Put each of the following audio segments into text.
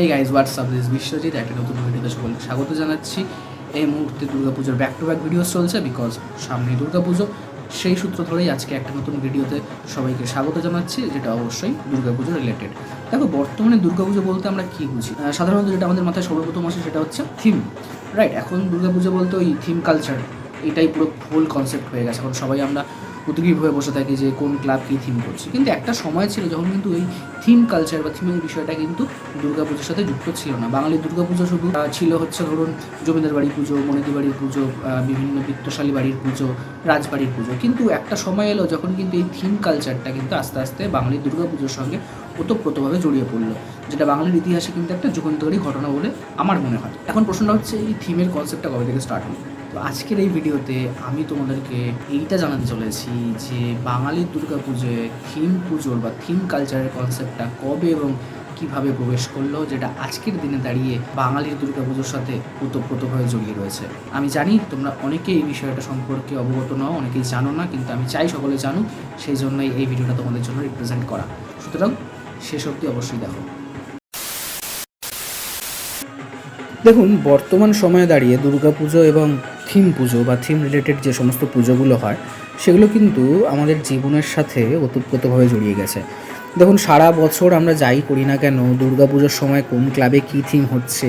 এই guys WhatsApp this Biswajit একটা নতুন ভিডিওতে সকলকে স্বাগত জানাচ্ছি। এই মুহূর্তে দুর্গাপুজোর ব্যাক টু ব্যাক ভিডিওস চলছে বিকজ সামনে দুর্গাপুজো। সেই সূত্র ধরেই আজকে একটা নতুন ভিডিওতে সবাইকে স্বাগত জানাচ্ছি, যেটা অবশ্যই দুর্গাপুজো রিলেটেড দেখো, বর্তমানে দুর্গাপুজো বলতে আমরা কী বুঝি? সাধারণত যেটা আমাদের মাথায় সর্বপ্রথম আসে সেটা হচ্ছে থিম রাইট এখন দুর্গাপুজো বলতে ওই থিম কালচার এটাই পুরো ফুল কনসেপ্ট হয়ে গেছে। এখন সবাই আমরা হয়ে বসে থাকি যে কোন ক্লাব কী থিম করছে। কিন্তু একটা সময় ছিল যখন কিন্তু এই থিম কালচার বা থিমের বিষয়টা কিন্তু দুর্গাপুজোর সাথে যুক্ত ছিল না। বাঙালির দুর্গাপুজো শুধু ছিল হচ্ছে ধরুন জমিদার বাড়ির পুজো, মনিদি বাড়ির পুজো বিভিন্ন বিত্তশালী বাড়ির পুজো, রাজবাড়ির পুজো। কিন্তু একটা সময় এলো যখন কিন্তু এই থিম কালচারটা কিন্তু আস্তে আস্তে বাঙালির দুর্গাপুজোর সঙ্গে ওতপ্রোতভাবে জড়িয়ে পড়ল। যেটা বাঙালির ইতিহাসে কিন্তু একটা যুগান্তকারী ঘটনা বলে আমার মনে হয়। এখন প্রশ্নটা হচ্ছে এই থিমের কনসেপ্টটা কবে থেকে স্টার্ট হলো? তো আজকের এই ভিডিওতে আমি তোমাদেরকে এইটা জানাতে চলেছি যে বাঙালির দুর্গাপুজোয় থিম পুজোর বা থিম কালচারের কনসেপ্টটা কবে এবং কীভাবে প্রবেশ করল, যেটা আজকের দিনে দাঁড়িয়ে বাঙালির দুর্গাপুজোর সাথে ওতপ্রোতভাবে জড়িয়ে রয়েছে। আমি জানি তোমরা অনেকেই এই বিষয়টা সম্পর্কে অবগত নও, অনেকেই জানো না, কিন্তু আমি চাই সকলে জানুক, সেই জন্যই এই ভিডিওটা তোমাদের জন্য রিপ্রেজেন্ট করা। সুতরাং শেষ অবধি অবশ্যই দেখো। দেখুন, বর্তমান সময়ে দাঁড়িয়ে দুর্গাপুজো এবং থিম পুজো বা থিম রিলেটেড যে সমস্ত পুজোগুলো হয়, সেগুলো কিন্তু আমাদের জীবনের সাথে ওতপ্রোতভাবে জড়িয়ে গেছে। দেখুন, সারা বছর আমরা যাই করি না কেন দুর্গাপুজোর সময় কোন ক্লাবে কী থিম হচ্ছে,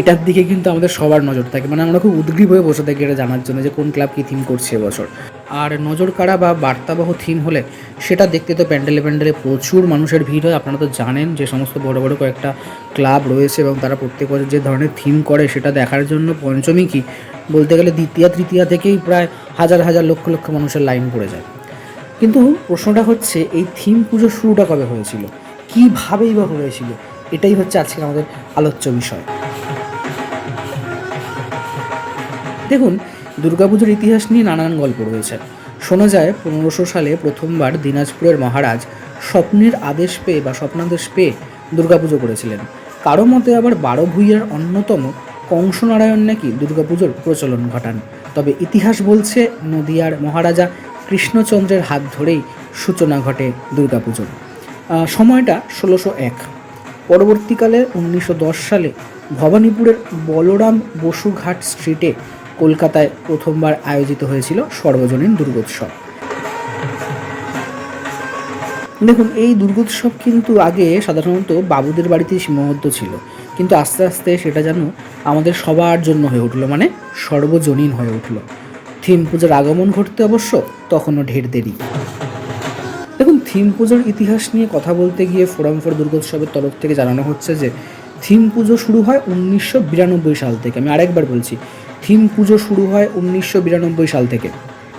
এটার দিকে কিন্তু আমাদের সবার নজর থাকে। মানে আমরা খুব উদ্গ্রীব হয়ে বসে থাকি এটা জানার জন্য যে কোন ক্লাব কী থিম করছে এবছর আর নজর কাড়া বা বার্তাবহ থিম হলে সেটা দেখতে তো প্যান্ডেলে প্যান্ডেলে প্রচুর মানুষের ভিড় হয়। আপনারা তো জানেন যে সমস্ত বড় বড় কয়েকটা ক্লাব রয়েছে এবং তারা প্রত্যেক বছর যে ধরনের থিম করে সেটা দেখার জন্য পঞ্চমী কি বলতে গেলে দ্বিতীয়, তৃতীয়া থেকেই প্রায় হাজার হাজার লক্ষ লক্ষ মানুষের লাইন পড়ে যায়। কিন্তু প্রশ্নটা হচ্ছে এই থিম পুজোর শুরুটা কবে হয়েছিল? কীভাবেই বা হয়েছিল? এটাই হচ্ছে আজকে আমাদের আলোচ্য বিষয়। দেখুন দুর্গাপুজোর ইতিহাস নিয়ে নানান গল্প রয়েছে। শোনা যায়, পনেরোশো সালে প্রথমবার দিনাজপুরের মহারাজ স্বপ্নের আদেশ পেয়ে বা স্বপ্নাদেশ পেয়ে দুর্গাপুজো করেছিলেন। কারও মতে আবার বারো ভূঁইয়ার অন্যতম কংসনারায়ণ নাকি দুর্গাপুজোর প্রচলন ঘটান। তবে ইতিহাস বলছে, নদিয়ার মহারাজা কৃষ্ণচন্দ্রের হাত ধরেই সূচনা ঘটে দুর্গাপুজোর সময়টা ষোলোশো এক। পরবর্তীকালে উনিশশো দশ সালে ভবানীপুরের বলরাম বসুঘাট স্ট্রিটে কলকাতায় প্রথমবার আয়োজিত হয়েছিল সর্বজনীন দুর্গোৎসব। দেখুন, এই দুর্গোৎসব কিন্তু আগে সাধারণত বাবুদের বাড়িতেই সীমাবদ্ধ ছিল। কিন্তু আস্তে আস্তে সেটা যেন আমাদের সবার জন্য হয়ে উঠল মানে সর্বজনীন হয়ে উঠল। থিম পুজোর আগমন ঘটতে অবশ্য তখনও ঢের দেরি। দেখুন, থিম পুজোর ইতিহাস নিয়ে কথা বলতে গিয়ে ফোরাম ফর দুর্গোৎসবের তরফ থেকে জানানো হচ্ছে যে, থিম পুজো শুরু হয় উনিশশো বিরানব্বই সাল থেকে। আমি আরেকবার বলছি থিম পুজো শুরু হয় উনিশশো বিরানব্বই সাল থেকে।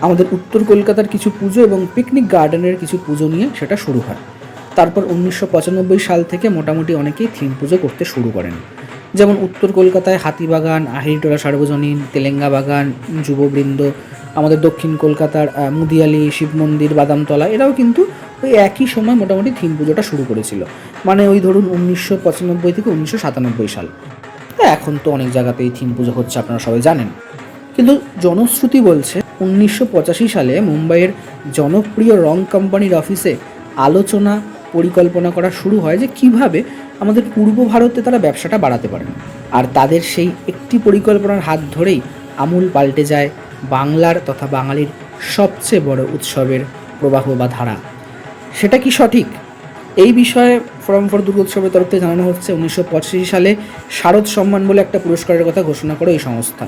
আমাদের উত্তর কলকাতার কিছু পুজো এবং পিকনিক গার্ডেনের কিছু পুজো নিয়ে সেটা শুরু হয়। তারপর উনিশশো পঁচানব্বই সাল থেকে মোটামুটি অনেকেই থিম পুজো করতে শুরু করেন। যেমন উত্তর কলকাতায় হাতিবাগান আহিরটোলা সার্বজনীন তেলেঙ্গা বাগান, যুববৃন্দ, আমাদের দক্ষিণ কলকাতার মুদিয়ালি, শিব মন্দির, বাদামতলা, এরাও কিন্তু ওই একই সময় মোটামুটি থিম পুজোটা শুরু করেছিল। মানে ওই ধরুন উনিশশো পঁচানব্বই থেকে উনিশশো সাতানব্বই সাল। এখন তো অনেক জায়গাতেই থিম পুজো হচ্ছে, আপনারা সবাই জানেন। কিন্তু জনশ্রুতি বলছে, উনিশশো পঁচাশি সালে মুম্বাইয়ের জনপ্রিয় রং কোম্পানির অফিসে আলোচনা পরিকল্পনা করা শুরু হয় যে কীভাবে আমাদের পূর্ব ভারতে তারা ব্যবসাটা বাড়াতে পারেন। আর তাদের সেই একটি পরিকল্পনার হাত ধরেই আমূল পাল্টে যায় বাংলার তথা বাঙালির সবচেয়ে বড় উৎসবের প্রবাহ বা ধারা। সেটা কি সঠিক? এই বিষয়ে ফোরাম ফর দুর্গোৎসবের তরফ থেকে জানানো হচ্ছে, উনিশশো পঁচাশি সালে শারদ সম্মান বলে একটা পুরস্কারের কথা ঘোষণা করে এই সংস্থা।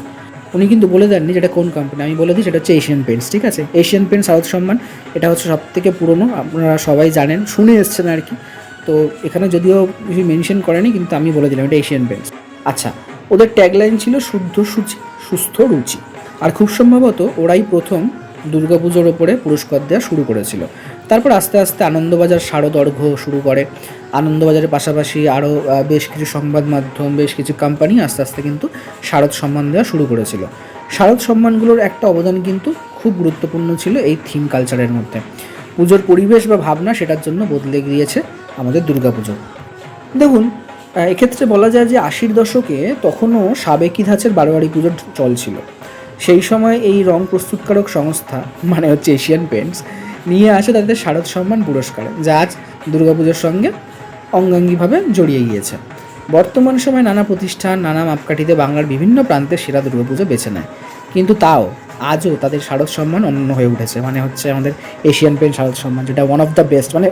উনি কিন্তু বলে দেননি যেটা কোন কোম্পানি আমি বলে দিই সেটা হচ্ছে এশিয়ান পেন্টস ঠিক আছে? এশিয়ান পেন্টস শারদ সম্মান, এটা হচ্ছে সব থেকে পুরনো, আপনারা সবাই জানেন, শুনে এসছেন আর কি। তো এখানে যদিও কিছু মেনশন করেনি, কিন্তু আমি বলে দিলাম এটা এশিয়ান পেন্টস আচ্ছা ওদের ট্যাগলাইন ছিল শুদ্ধ সূচি, সুস্থ রুচি। আর খুব সম্ভবত ওরাই প্রথম দুর্গাপুজোর ওপরে পুরস্কার দেওয়া শুরু করেছিল। তারপর আস্তে আস্তে আনন্দবাজার শারদ অর্ঘ্য শুরু করে। আনন্দবাজারের পাশাপাশি আরও বেশ কিছু সংবাদ মাধ্যম, বেশ কিছু কোম্পানি আস্তে আস্তে কিন্তু শারদ সম্মান দেওয়া শুরু করেছিল। শারদ সম্মানগুলোর একটা অবদান কিন্তু খুব গুরুত্বপূর্ণ ছিল এই থিম কালচারের মধ্যে। পুজোর পরিবেশ বা ভাবনা সেটার জন্য বদলে গিয়েছে আমাদের দুর্গাপুজো। দেখুন এক্ষেত্রে বলা যায় যে আশির দশকে তখনও সাবেকি ধাঁচের বারোয়ারি পুজোর চল ছিল সেই সময় এই রং প্রস্তুতকারক সংস্থা মানে হচ্ছে এশিয়ান পেন্টস নিয়ে আসে তাদের শারদ সম্মান পুরস্কার, যা আজ দুর্গাপুজোর সঙ্গে অঙ্গাঙ্গিভাবে জড়িয়ে গিয়েছে। বর্তমান সময়ে নানা প্রতিষ্ঠান, নানা মাপকাঠিতে বাংলার বিভিন্ন প্রান্তে সেরা দুর্গাপুজো বেছে নেয়। কিন্তু তাও আজও তাদের শারদ সম্মান অন্য হয়ে উঠেছে। মানে হচ্ছে আমাদের এশিয়ান পেন শারদ সম্মান, যেটা ওয়ান অফ দ্য বেস্ট মানে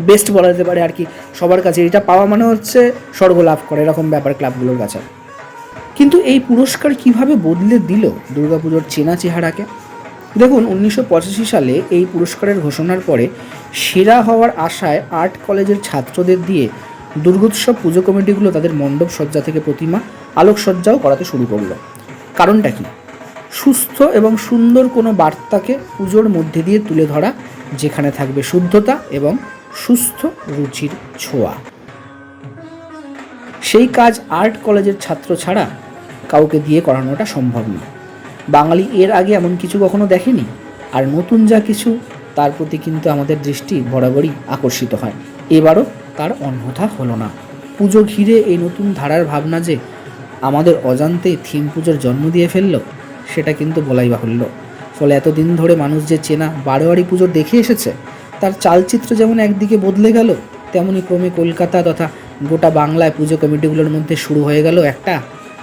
বেস্ট বলা যেতে পারে আর কি সবার কাছে। এটা পাওয়া মানে হচ্ছে স্বর্গ লাভ করে এরকম ব্যাপার ক্লাবগুলোর কাছে। কিন্তু এই পুরস্কার কীভাবে বদলে দিল দুর্গাপুজোর চেনা চেহারাকে? দেখুন, উনিশশো পঁচাশি সালে এই পুরস্কারের ঘোষণার পরে সেরা হওয়ার আশায় আর্ট কলেজের ছাত্রদের দিয়ে দুর্গোৎসব পুজো কমিটিগুলো তাদের মণ্ডপ সজ্জা থেকে প্রতিমা, আলোকসজ্জাও করাতে শুরু করল। কারণটা কি? সুস্থ এবং সুন্দর কোনো বার্তাকে পুজোর মধ্যে দিয়ে তুলে ধরা, যেখানে থাকবে শুদ্ধতা এবং সুস্থ রুচির ছোঁয়া। সেই কাজ আর্ট কলেজের ছাত্র ছাড়া কাউকে দিয়ে করানোটা সম্ভব না বাঙালি এর আগে এমন কিছু কখনো দেখেনি? আর নতুন যা কিছু, তার প্রতি কিন্তু আমাদের দৃষ্টি বরাবরই আকর্ষিত হয়। এবারও তার অন্যথা হলো না। পুজো ঘিরে এই নতুন ধারার ভাবনা যে আমাদের অজান্তেই থিম পুজোর জন্ম দিয়ে ফেলল, সেটা কিন্তু বলাই বাহুল্য। ফলে এতদিন ধরে মানুষ যে চেনা বারোয়ারি পুজো দেখে এসেছে, তার চালচিত্র যেমন একদিকে বদলে গেল, তেমনি ক্রমে কলকাতা তথা গোটা বাংলায় পুজো কমিটিগুলোর মধ্যে শুরু হয়ে গেল একটা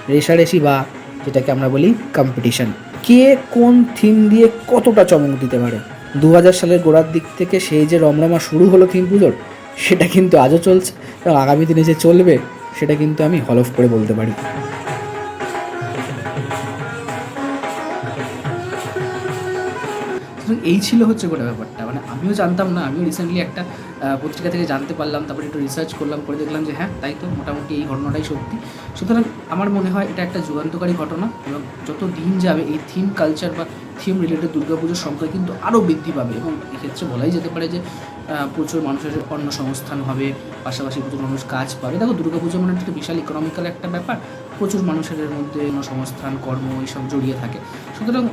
রেশারেশি বা যেটাকে আমরা বলি কম্পিটিশন কে কোন থিম দিয়ে কতটা চমক দিতে পারে? দু হাজার সালের গোড়ার দিক থেকে সেই যে রমরমা শুরু হলো থিম পুজোর, সেটা কিন্তু আজও চলছে। এবং আগামী দিনে যে চলবে, সেটা কিন্তু আমি হলফ করে বলতে পারি। সুতরাং এই ছিল হচ্ছে গোটা ব্যাপারটা। মানে আমিও জানতাম না, আমিও রিসেন্টলি একটা পত্রিকা থেকে জানতে পারলাম, তারপরে একটু রিসার্চ করলাম, করে দেখলাম যে হ্যাঁ তাই তো মোটামুটি এই ঘটনাটাই সত্যি। সুতরাং আমার মনে হয় এটা একটা যুগান্তকারী ঘটনা এবং যত দিন যাবে এই থিম কালচার বা থিম রিলেটেড দুর্গাপুজোর সংখ্যা কিন্তু আরও বৃদ্ধি পাবে এবং এক্ষেত্রে বলাই যেতে পারে যে প্রচুর মানুষের অন্য কর্মসংস্থান হবে, পাশাপাশি প্রচুর মানুষ কাজ পাবে। দেখো দুর্গাপুজো মানে একটা বিশাল ইকোনমিক্যাল একটা ব্যাপার। প্রচুর মানুষের মধ্যে কর্মসংস্থান কর্ম এইসব জড়িয়ে থাকে। সুতরাং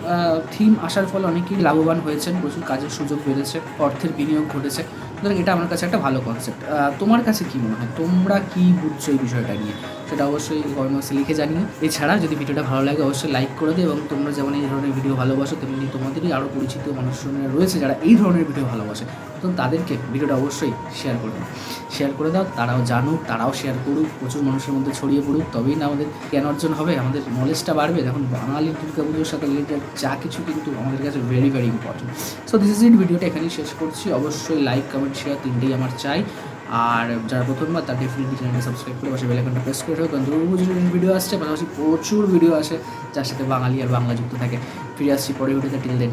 থিম আসার ফলে অনেকেই লাভবান হয়েছেন, প্রচুর কাজের সুযোগ বেড়েছে, অর্থের বিনিয়োগ ঘটেছে। সুতরাং এটা আমার কাছে একটা ভালো কনসেপ্ট তোমার কাছে কি মনে হয়? তোমরা কি বুঝছ এই বিষয়টা নিয়ে? সেটা অবশ্যই বক্সে লিখে জানিও। এছাড়া যদি ভিডিওটা ভালো লাগে, অবশ্যই লাইক করে দিও এবং তোমরা যেমন এই ধরনের ভিডিও ভালোবাসো, তেমনি তোমাদেরই আরও পরিচিত মানুষজনেরা রয়েছে যারা এই ধরনের ভিডিও ভালোবাসে। তো তাদেরকে ভিডিওটা অবশ্যই শেয়ার করে দাও। শেয়ার করে দাও, তারাও জানুক, তারাও শেয়ার করুক, প্রচুর মানুষের মধ্যে ছড়িয়ে পড়ুক। তবেই না আমাদের জ্ঞান অর্জন হবে, আমাদের নলেজটা বাড়বে। দেখুন, বাঙালি দুর্গা পুজোর সাথে রিলেটেড যা কিছু কিন্তু আমাদের কাছে very very important so this is in ভিডিওটা এখানেই শেষ করছি। অবশ্যই লাইক কমেন্ট শেয়ার তিনটেই আমার চাই। আর যারা প্রথমবার তার ডেফিনেটলি চ্যানেলটা সাবস্ক্রাইব করে পাশে বেলাইকনটা প্রেস করে কারণ দুর্গাপুজোর ভিডিও আসছে, পাশাপাশি প্রচুর ভিডিও আসে, যার সাথে বাঙালি আর বাংলা যুক্ত থাকে। ফিরে আসছি পরে ভিডিওতে। Till then